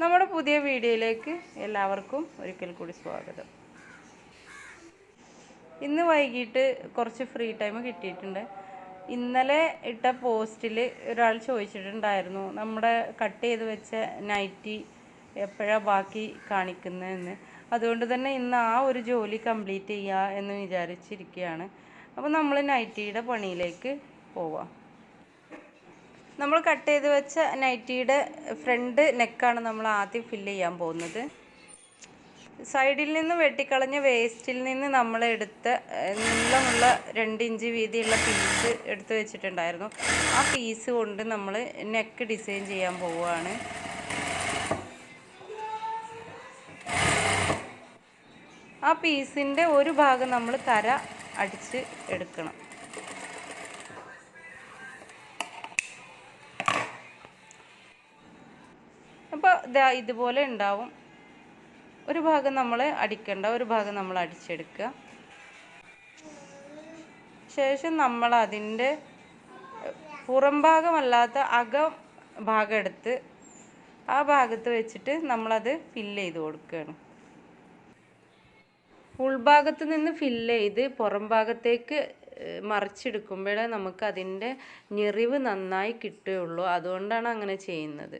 നമ്മുടെ പുതിയ വീഡിയോയിലേക്ക് എല്ലാവർക്കും ഒരിക്കൽ കൂടി സ്വാഗതം. ഇന്ന് വൈകിട്ട് കുറച്ച് ഫ്രീ ടൈം കിട്ടിയിട്ടുണ്ട്. ഇന്നലെ ഇട്ട പോസ്റ്റിൽ ഒരാൾ ചോദിച്ചിട്ടുണ്ടായിരുന്നു നമ്മുടെ കട്ട് ചെയ്ത് വെച്ച നൈറ്റി എപ്പോഴാണ് ബാക്കി കാണിക്കുന്നതെന്ന്? അതുകൊണ്ട് തന്നെ ഇന്ന് ആ ഒരു ജോലി കംപ്ലീറ്റ് ചെയ്യുക എന്ന് വിചാരിച്ചിരിക്കുകയാണ്. അപ്പോൾ നമ്മൾ നൈറ്റിയുടെ പണിയിലേക്ക് പോവാം. നമ്മൾ കട്ട് ചെയ്ത് വെച്ച നൈറ്റിയുടെ ഫ്രണ്ട് നെക്കാണ് നമ്മൾ ആദ്യം ഫില്ല് ചെയ്യാൻ പോകുന്നത്. സൈഡിൽ നിന്ന് വെട്ടിക്കളഞ്ഞ വേസ്റ്റിൽ നിന്ന് നമ്മൾ എടുത്ത നീളമുള്ള രണ്ട് ഇഞ്ച് വീതിയുള്ള പീസ് എടുത്ത് വെച്ചിട്ടുണ്ടായിരുന്നു. ആ പീസ് കൊണ്ട് നമ്മൾ നെക്ക് ഡിസൈൻ ചെയ്യാൻ പോവുകയാണ്. ആ പീസിന്റെ ഒരു ഭാഗം നമ്മൾ കര അടിച്ച് എടുക്കണം. ഇതുപോലെ ഉണ്ടാവും. ഒരു ഭാഗം നമ്മൾ അടിക്കണ്ട ഒരു ഭാഗം നമ്മൾ അടിച്ചെടുക്കുക. ശേഷം നമ്മൾ അതിന്റെ പുറം ഭാഗമല്ലാത്ത അകം ഭാഗം എടുത്ത് ആ ഭാഗത്ത് വെച്ചിട്ട് നമ്മളത് ഫില്ല് ചെയ്ത് കൊടുക്കുകയാണ്. ഉൾഭാഗത്ത് നിന്ന് ഫില്ല് ചെയ്ത് പുറം ഭാഗത്തേക്ക് മറിച്ചെടുക്കുമ്പോഴേ നമുക്ക് അതിന്റെ ഞെറിവ് നന്നായി കിട്ടുകയുള്ളൂ. അതുകൊണ്ടാണ് അങ്ങനെ ചെയ്യുന്നത്.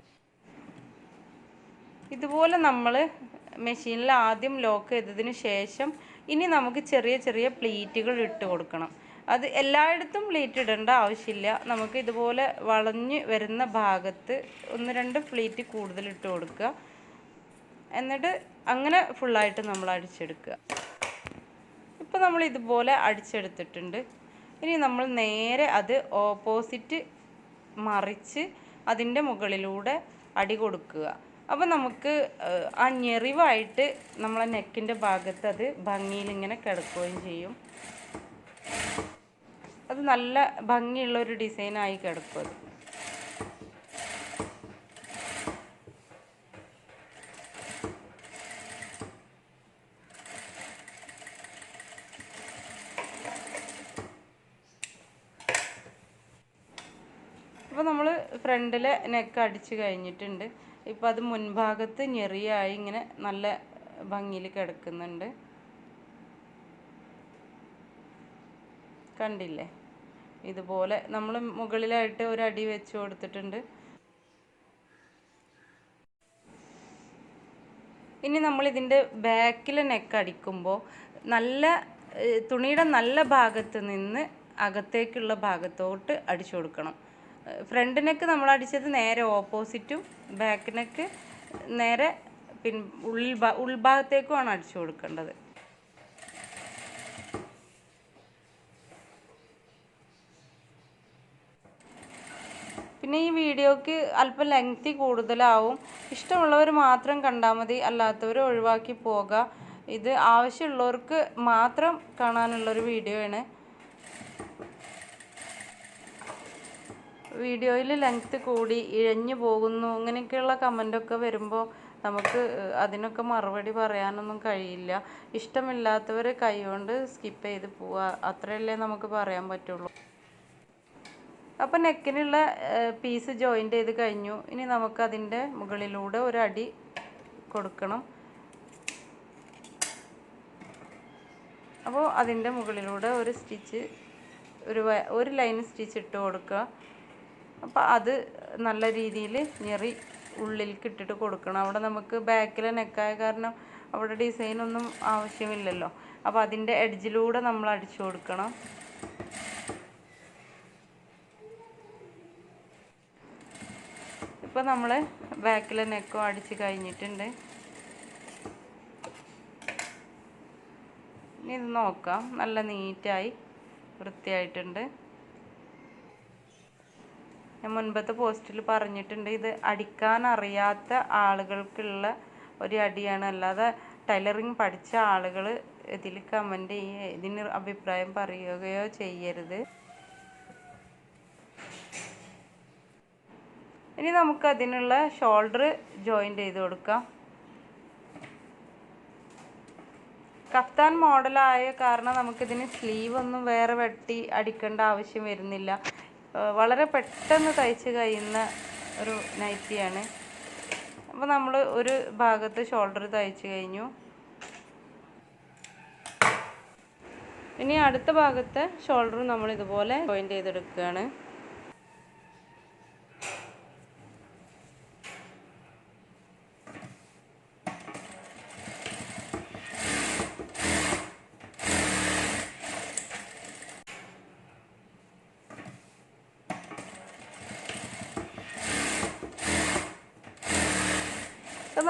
ഇതുപോലെ നമ്മൾ മെഷീനിൽ ആദ്യം ലോക്ക് ചെയ്തതിന് ശേഷം ഇനി നമുക്ക് ചെറിയ ചെറിയ പ്ലീറ്റുകൾ ഇട്ട് കൊടുക്കണം. അത് എല്ലായിടത്തും പ്ലീറ്റ് ഇടേണ്ട ആവശ്യമില്ല. നമുക്ക് ഇതുപോലെ വളഞ്ഞ് വരുന്ന ഭാഗത്ത് ഒന്ന് രണ്ട് പ്ലീറ്റ് കൂടുതൽ ഇട്ട് കൊടുക്കുക. എന്നിട്ട് അങ്ങനെ ഫുള്ളായിട്ട് നമ്മൾ അടിച്ചെടുക്കുക. ഇപ്പോൾ നമ്മൾ ഇതുപോലെ അടിച്ചെടുത്തിട്ടുണ്ട്. ഇനി നമ്മൾ നേരെ അത് ഓപ്പോസിറ്റ് മറിച്ച് അതിന്റെ മുകളിലൂടെ അടി കൊടുക്കുക. അപ്പോൾ നമുക്ക് അഞ്ഞെറിവായിട്ട് നമ്മളെ നെക്കിന്റെ ഭാഗത്ത് അത് ഭംഗിയിൽ ഇങ്ങനെ കിടക്കുകയും ചെയ്യും. അത് നല്ല ഭംഗിയുള്ള ഒരു ഡിസൈനായി കിടക്കും അത്. അപ്പോൾ നമ്മൾ ഫ്രണ്ടിലെ നെക്ക് അടിച്ച് കഴിഞ്ഞിട്ടുണ്ട്. ഇപ്പോൾ അത് മുൻഭാഗത്ത് ഞെറിയായി ഇങ്ങനെ നല്ല ഭംഗിയിൽ കിടക്കുന്നുണ്ട്. കണ്ടില്ലേ? ഇതുപോലെ നമ്മൾ മുകളിലായിട്ട് ഒരു അടി വെച്ച് കൊടുത്തിട്ടുണ്ട്. ഇനി നമ്മൾ ഇതിന്റെ ബാക്കിൽ നെക്ക് അടിക്കുമ്പോൾ നല്ല തുണിയുടെ നല്ല ഭാഗത്ത് നിന്ന് അകത്തേക്കുള്ള ഭാഗത്തോട്ട് അടിച്ചു കൊടുക്കണം. ഫ്രണ്ട് നെക്ക് നമ്മൾ അടിച്ചത് നേരെ ഓപ്പോസിറ്റും ബാക്ക് നെക്ക് നേരെ പിൻ ഉള്ളിൽ ഉൾഭാഗത്തേക്കുമാണ് അടിച്ചു കൊടുക്കേണ്ടത്. പിന്നെ ഈ വീഡിയോക്ക് അല്പം ലെങ്തി കൂടുതലാവും. ഇഷ്ടമുള്ളവർ മാത്രം കണ്ടാൽ മതി. അല്ലാത്തവർ ഒഴിവാക്കി പോകാം. ഇത് ആവശ്യമുള്ളവർക്ക് മാത്രം കാണാനുള്ളൊരു വീഡിയോ ആണ് വീഡിയോയിൽ ലെങ്ത് കൂടി ഇഴഞ്ഞു പോകുന്നു. ഇങ്ങനെയൊക്കെയുള്ള കമന്റൊക്കെ വരുമ്പോൾ നമുക്ക് അതിനൊക്കെ മറുപടി പറയാനൊന്നും കഴിയില്ല. ഇഷ്ടമില്ലാത്തവർ കൈകൊണ്ട് സ്കിപ്പ് ചെയ്ത് പോവുക. അത്രയല്ലേ നമുക്ക് പറയാൻ പറ്റുള്ളൂ. അപ്പോൾ നെക്കിനുള്ള പീസ് ജോയിന്റ് ചെയ്ത് കഴിഞ്ഞു. ഇനി നമുക്കതിന്റെ മുകളിലൂടെ ഒരു അടി കൊടുക്കണം. അപ്പോൾ അതിന്റെ മുകളിലൂടെ ഒരു സ്റ്റിച്ച് ഒരു ഒരു ലൈൻ സ്റ്റിച്ച് ഇട്ട് കൊടുക്കുക. അപ്പോൾ അത് നല്ല രീതിയിൽ ഞെറി ഉള്ളിലേക്ക് ഇട്ടിട്ട് കൊടുക്കണം. അവിടെ നമുക്ക് ബാക്കിൽ നെക്കായ കാരണം അവിടെ ഡിസൈൻ ഒന്നും ആവശ്യമില്ലല്ലോ. അപ്പോൾ അതിന്റെ എഡ്ജിലൂടെ നമ്മൾ അടിച്ചു കൊടുക്കണം. ഇപ്പോൾ നമ്മൾ ബാക്കിലെ നെക്കും അടിച്ച് കഴിഞ്ഞിട്ടുണ്ട്. ഇനി ഇത് നോക്കാം. നല്ല നീറ്റായി വൃത്തിയായിട്ടുണ്ട്. ഞാൻ മുൻപത്തെ പോസ്റ്റിൽ പറഞ്ഞിട്ടുണ്ട് ഇത് അടിക്കാൻ അറിയാത്ത ആളുകൾക്കുള്ള ഒരു അടിയാണ്. അല്ലാതെ ടൈലറിങ് പഠിച്ച ആളുകൾ ഇതിൽ കമന്റ് ചെയ്യുക ഇതിന് അഭിപ്രായം പറയുകയോ ചെയ്യരുത്. ഇനി നമുക്ക് അതിനുള്ള ഷോൾഡർ ജോയിന്റ് ചെയ്ത് കൊടുക്കാം. കഫ്താൻ മോഡലായ കാരണം നമുക്കിതിന് സ്ലീവ് ഒന്നും വേറെ വെട്ടി അടിക്കേണ്ട ആവശ്യം വരുന്നില്ല. വളരെ പെട്ടെന്ന് തയ്ച്ച് കഴിയുന്ന ഒരു നൈറ്റിയാണ്. അപ്പോൾ നമ്മൾ ഒരു ഭാഗത്ത് ഷോൾഡർ തയ്ച്ച് കഴിഞ്ഞു. ഇനി അടുത്ത ഭാഗത്തെ ഷോൾഡറും നമ്മൾ ഇതുപോലെ ജോയിന്റ് ചെയ്തെടുക്കുകയാണ്.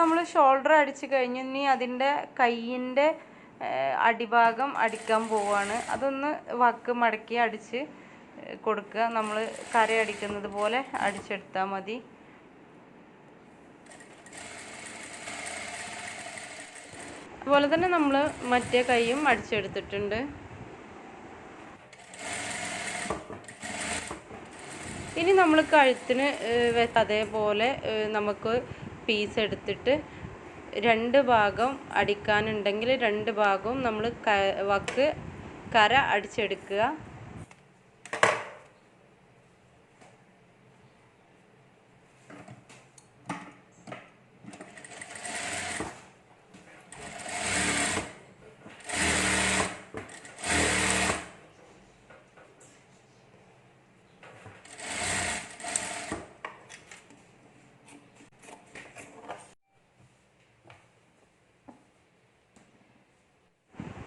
നമ്മൾ ഷോൾഡർ അടിച്ച് കഴിഞ്ഞു ഇനി അതിന്റെ കയ്യിന്റെ അടിഭാഗം അടിക്കാൻ പോവുകയാണ് അതൊന്ന് വക്ക് മടക്കി അടിച്ച് കൊടുക്കുക. നമ്മൾ കര അടിക്കുന്നത് പോലെ അടിച്ചെടുത്താൽ മതി. അതുപോലെ തന്നെ നമ്മൾ മറ്റേ കൈയും അടിച്ചെടുത്തിട്ടുണ്ട്. ഇനി നമ്മൾ കഴുത്തിന് അതേപോലെ നമുക്ക് പീസ് എടുത്തിട്ട് രണ്ട് ഭാഗം അടിക്കാനുണ്ടെങ്കിൽ രണ്ട് ഭാഗവും നമ്മൾ വക്ക് കര അടിച്ചെടുക്കുക.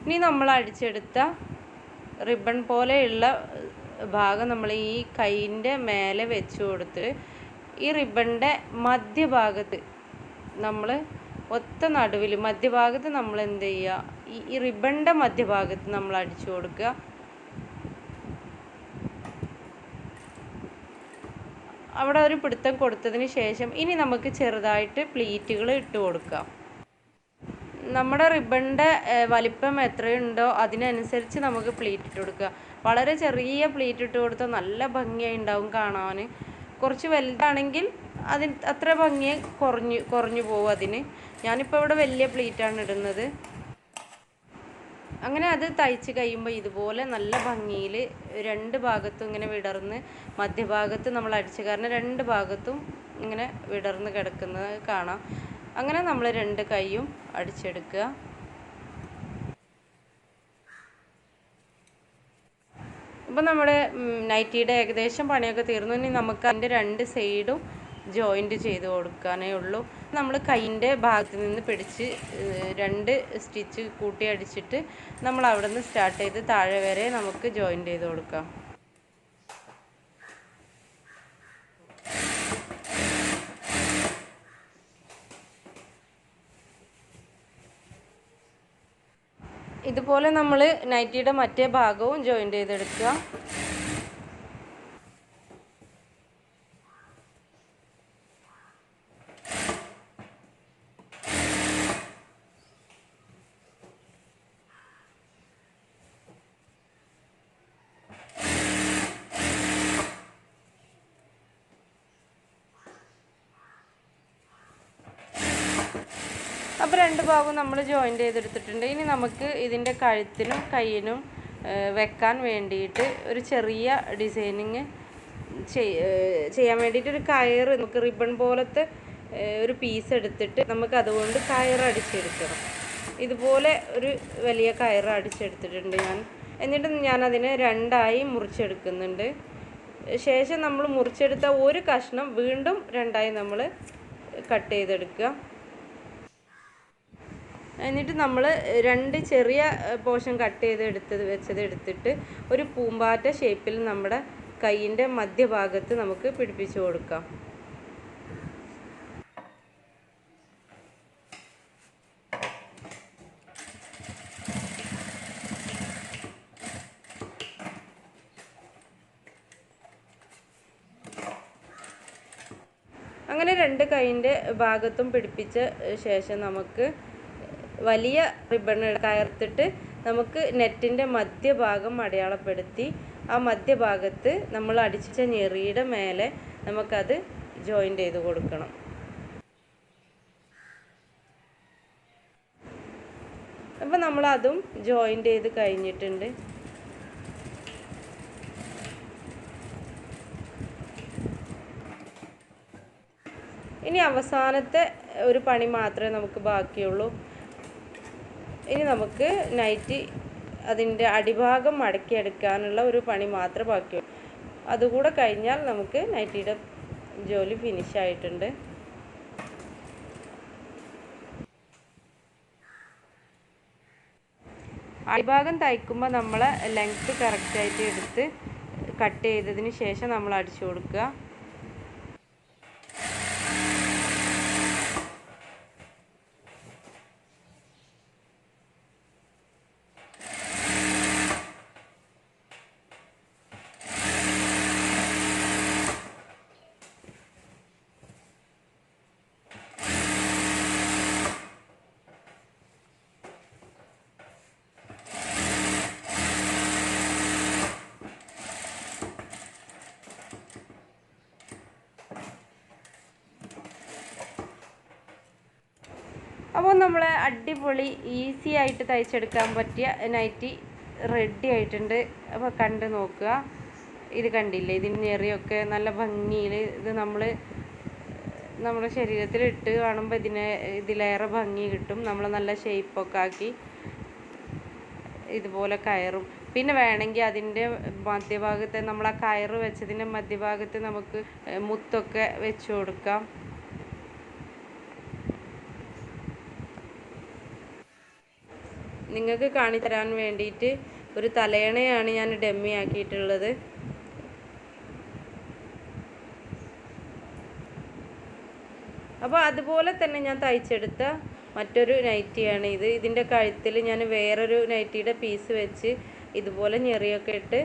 ഇനി നമ്മൾ അടിച്ചെടുത്ത റിബൺ പോലെയുള്ള ഭാഗം നമ്മൾ ഈ കൈയിന്റെ മേലെ വെച്ച് കൊടുത്ത് ഈ റിബണിന്റെ മധ്യഭാഗത്ത് നമ്മൾ ഒത്ത നടുവിൽ മധ്യഭാഗത്ത് നമ്മൾ എന്ത് ചെയ്യുക? ഈ റിബണിന്റെ മധ്യഭാഗത്ത് നമ്മൾ അടിച്ചു കൊടുക്കുക. അവിടെ ഒരു പിടുത്തം കൊടുത്തതിന് ശേഷം ഇനി നമുക്ക് ചെറുതായിട്ട് പ്ലീറ്റുകൾ ഇട്ട് കൊടുക്കാം. നമ്മുടെ റിബണിന്റെ വലിപ്പം എത്രയുണ്ടോ അതിനനുസരിച്ച് നമുക്ക് പ്ലീറ്റ് ഇട്ട് കൊടുക്കുക. വളരെ ചെറിയ പ്ലീറ്റ് ഇട്ട് കൊടുത്താൽ നല്ല ഭംഗിയായി ഉണ്ടാവും കാണാൻ. കുറച്ച് വലുതാണെങ്കിൽ അതിന് അത്ര ഭംഗി കുറഞ്ഞു കുറഞ്ഞു പോകും അതിന്. ഞാനിപ്പോൾ ഇവിടെ വലിയ പ്ലീറ്റാണ് ഇടുന്നത്. അങ്ങനെ അത് തയ്ച്ച് കഴിയുമ്പോൾ ഇതുപോലെ നല്ല ഭംഗിയിൽ രണ്ട് ഭാഗത്തും ഇങ്ങനെ വിടർന്ന് മധ്യഭാഗത്ത് നമ്മൾ അടിച്ച കാരണം രണ്ട് ഭാഗത്തും ഇങ്ങനെ വിടർന്ന് കിടക്കുന്നത് കാണാം. അങ്ങനെ നമ്മൾ രണ്ട് കൈയും അടിച്ചെടുക്കുക. ഇപ്പം നമ്മുടെ നൈറ്റിയുടെ ഏകദേശം പണിയൊക്കെ തീർന്നു. ഇനി നമുക്ക് അതിന്റെ രണ്ട് സൈഡും ജോയിന്റ് ചെയ്ത് കൊടുക്കാനേ ഉള്ളൂ. നമ്മൾ കൈയിന്റെ ഭാഗത്ത് നിന്ന് പിടിച്ച് രണ്ട് സ്റ്റിച്ച് കൂട്ടി അടിച്ചിട്ട് നമ്മൾ അവിടെ നിന്ന് സ്റ്റാർട്ട് ചെയ്ത് താഴെ വരെ നമുക്ക് ജോയിന്റ് ചെയ്ത് കൊടുക്കാം. ഇതുപോലെ നമ്മൾ നൈറ്റിയുടെ മറ്റേ ഭാഗവും ജോയിന്റ് ചെയ്തെടുക്കുക. അപ്പോൾ രണ്ട് ഭാഗവും നമ്മൾ ജോയിന്റ് ചെയ്തെടുത്തിട്ടുണ്ട്. ഇനി നമുക്ക് ഇതിന്റെ കഴുത്തിനും കയ്യിനും വെക്കാൻ വേണ്ടിയിട്ട് ഒരു ചെറിയ ഡിസൈനിങ് ചെയ്യാൻ വേണ്ടിയിട്ട് ഒരു കയർ നമുക്ക് റിബൺ പോലത്തെ ഒരു പീസ് എടുത്തിട്ട് നമുക്ക് അതുകൊണ്ട് കയർ അടിച്ചെടുക്കണം. ഇതുപോലെ ഒരു വലിയ കയർ അടിച്ചെടുത്തിട്ടുണ്ട് ഞാൻ. എന്നിട്ട് ഞാൻ അതിനെ രണ്ടായി മുറിച്ചെടുക്കുന്നുണ്ട്. ശേഷം നമ്മൾ മുറിച്ചെടുത്ത ഒരു കഷ്ണം വീണ്ടും രണ്ടായി നമ്മൾ കട്ട് ചെയ്തെടുക്കുക. എന്നിട്ട് നമ്മൾ രണ്ട് ചെറിയ പോർഷൻ കട്ട് ചെയ്ത് എടുത്തത് വെച്ചത് എടുത്തിട്ട് ഒരു പൂമ്പാറ്റ ഷേപ്പിൽ നമ്മുടെ കൈയിന്റെ മധ്യഭാഗത്ത് നമുക്ക് പിടിപ്പിച്ചു കൊടുക്കാം. അങ്ങനെ രണ്ട് കൈയിന്റെ ഭാഗത്തും പിടിപ്പിച്ച ശേഷം നമുക്ക് വലിയ റിബൺ കയർത്തിട്ട് നമുക്ക് നെറ്റിന്റെ മധ്യഭാഗം അടയാളപ്പെടുത്തി ആ മധ്യഭാഗത്ത് നമ്മൾ അടിച്ച ഞെറിയുടെ മേലെ നമുക്കത് ജോയിന്റ് ചെയ്ത് കൊടുക്കണം. അപ്പം നമ്മളതും ജോയിന്റ് ചെയ്ത് കഴിഞ്ഞിട്ടുണ്ട്. ഇനി അവസാനത്തെ ഒരു പണി മാത്രമേ നമുക്ക് ബാക്കിയുള്ളൂ. ഇനി നമുക്ക് നൈറ്റി അതിന്റെ അടിഭാഗം മടക്കിയെടുക്കാനുള്ള ഒരു പണി മാത്രമേ ബാക്കിയുള്ളൂ. അതുകൂടെ കഴിഞ്ഞാൽ നമുക്ക് നൈറ്റിയുടെ ജോലി ഫിനിഷ് ആയിട്ടുണ്ട്. അടിഭാഗം തയ്ക്കുമ്പോൾ നമ്മൾ ലെങ്ത്ത് കറക്റ്റായിട്ട് എടുത്ത് കട്ട് ചെയ്തതിന് ശേഷം നമ്മൾ അടിച്ചു കൊടുക്കുക. അപ്പോൾ നമ്മൾ അടിപൊളി ഈസി ആയിട്ട് തയ്ച്ചെടുക്കാൻ പറ്റിയ നൈറ്റി റെഡി ആയിട്ടുണ്ട്. അപ്പോൾ കണ്ട് നോക്കുക. ഇത് കണ്ടില്ലേ? ഇതിന് ഞെറിയൊക്കെ നല്ല ഭംഗിയിൽ ഇത് നമ്മൾ നമ്മുടെ ശരീരത്തിൽ ഇട്ട് കാണുമ്പോൾ ഇതിനെ ഇതിലേറെ ഭംഗി കിട്ടും. നമ്മൾ നല്ല ഷേപ്പൊക്കെ ആക്കി ഇതുപോലെ കയറും. പിന്നെ വേണമെങ്കിൽ അതിന്റെ മധ്യഭാഗത്തെ നമ്മൾ ആ കയറ് വെച്ചതിന്റെ മധ്യഭാഗത്ത് നമുക്ക് മുത്തൊക്കെ വെച്ച് കൊടുക്കാം. നിങ്ങൾക്ക് കാണിച്ചു തരാൻ വേണ്ടിയിട്ട് ഒരു തലയണയാണ് ഞാൻ ഡമ്മി ആക്കിയിട്ടുള്ളത് അപ്പോൾ അതുപോലെ തന്നെ ഞാൻ തയ്ച്ചെടുത്ത മറ്റൊരു നൈറ്റിയാണ് ഇത്. ഇതിന്റെ കഴുത്തിൽ ഞാൻ വേറൊരു നൈറ്റിയുടെ പീസ് വെച്ച് ഇതുപോലെ ഞെറിയൊക്കെ ഇട്ട്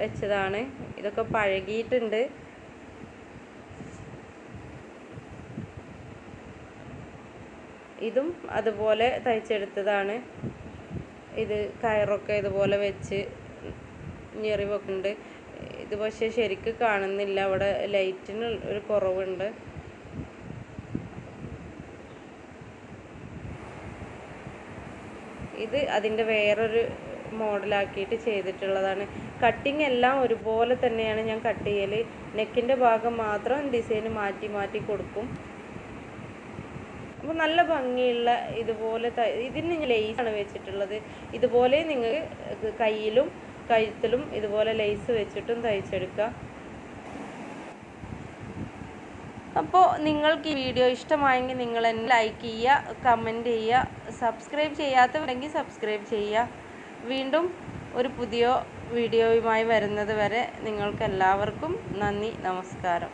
വെച്ചതാണ്. ഇതൊക്കെ പഴകിയിട്ടുണ്ട്. ഇതും അതുപോലെ തയ്ച്ചെടുത്തതാണ്. ഇത് കയറൊക്കെ ഇതുപോലെ വെച്ച് ഞെറി വെക്കുന്നുണ്ട് ഇത് പക്ഷേ ശരിക്ക് കാണുന്നില്ല. അവിടെ ലൈറ്റിന് ഒരു കുറവുണ്ട്. ഇത് അതിന്റെ വേറൊരു മോഡലാക്കിയിട്ട് ചെയ്തിട്ടുള്ളതാണ്. കട്ടിങ് എല്ലാം ഒരുപോലെ തന്നെയാണ് ഞാൻ കട്ട് ചെയ്യൽ നെക്കിന്റെ ഭാഗം മാത്രം ഡിസൈൻ മാറ്റി മാറ്റി കൊടുക്കും. അപ്പോൾ നല്ല ഭംഗിയുള്ള ഇതുപോലെ ഇതിന് ലേസാണ് വെച്ചിട്ടുള്ളത്. ഇതുപോലെ നിങ്ങൾ കയ്യിലും കഴുത്തിലും ഇതുപോലെ ലേസ് വെച്ചിട്ടും തയ്ച്ചെടുക്കുക അപ്പോൾ നിങ്ങൾക്ക് ഈ വീഡിയോ ഇഷ്ടമായെങ്കിൽ നിങ്ങൾ എന്നെ ലൈക്ക് ചെയ്യുക കമന്റ് ചെയ്യുക സബ്സ്ക്രൈബ് ചെയ്യാത്തവരെങ്കിൽ സബ്സ്ക്രൈബ് ചെയ്യുക. വീണ്ടും ഒരു പുതിയ വീഡിയോയുമായി വരുന്നത് വരെ നിങ്ങൾക്ക് എല്ലാവർക്കും നന്ദി നമസ്കാരം.